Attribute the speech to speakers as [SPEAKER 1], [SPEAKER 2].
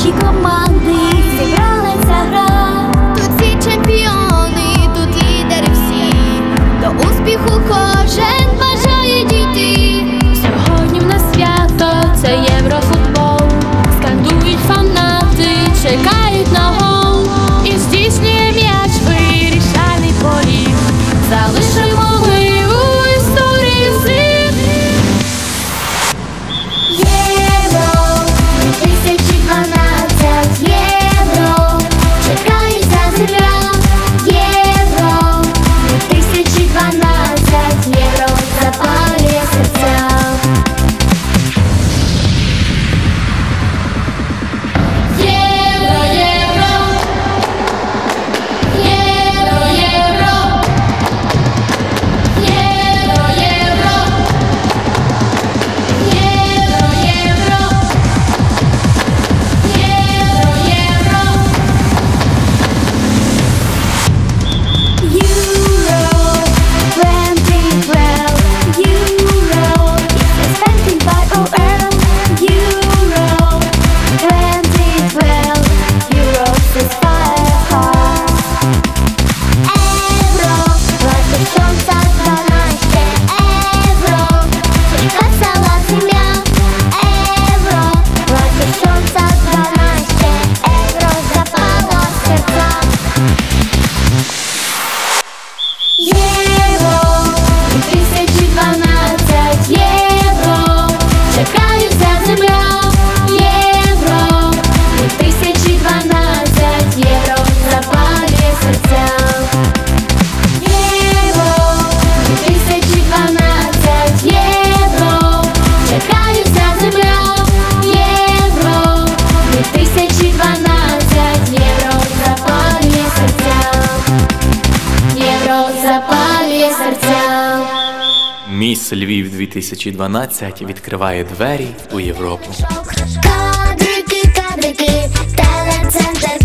[SPEAKER 1] наші команди зібралася гра, тут всі чемпіони, тут лідери всі, до успіху кожен бажає дійти. Сьогодні в нас свято це єврофутбол. Скандують фанати, чекають на гол. І здійснює м'яч вирішальний політ. Залишує
[SPEAKER 2] Міс Львів 2012 відкриває двері у Європу.
[SPEAKER 1] Кадрики, кадрики, телецентр